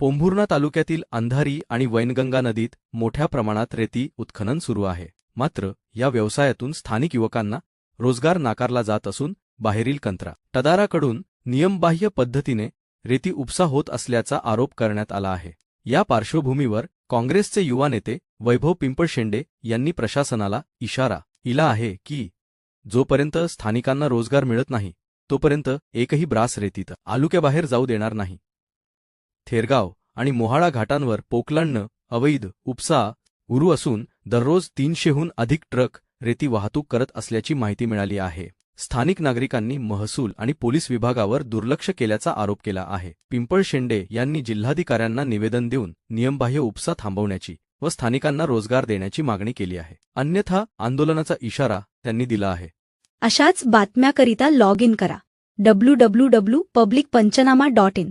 पोंभुर्णा तालुक्यातील अंधारी आणि वैनगंगा नदीत मोठ्या प्रमाणात रेती उत्खनन सुरू आहे. मात्र या व्यवसायातून स्थानिक युवकांना रोजगार नाकारला जात असून बाहेरील कंत्रा. टदाराकडून नियमबाह्य पद्धतीने रेती उपसा होत असल्याचा आरोप करण्यात आला आहे. या पार्श्वभूमीवर काँग्रेसचे युवा नेते वैभव पिंपळशेंडे यांनी प्रशासनाला इशारा इला आहे की जोपर्यंत स्थानिकांना रोजगार मिळत नाही तोपर्यंत एकही ब्रास रेतीत आलुक्याबाहेर जाऊ देणार नाही. थेरगाव आणि मोहाळा घाटांवर पोकलांडनं अवैध उपसा उरू असून दररोज तीनशेहून अधिक ट्रक रेती वाहतूक करत असल्याची माहिती मिळाली आहे. स्थानिक नागरिकांनी महसूल आणि पोलीस विभागावर दुर्लक्ष केल्याचा आरोप केला आहे. पिंपळ शेंडे यांनी जिल्हाधिकाऱ्यांना निवेदन देऊन नियमबाह्य उपसा थांबवण्याची व स्थानिकांना रोजगार देण्याची मागणी केली आहे. अन्यथा आंदोलनाचा इशारा त्यांनी दिला आहे. अशाच बातम्याकरिता लॉग इन करा. W W W public Panchanama dot in.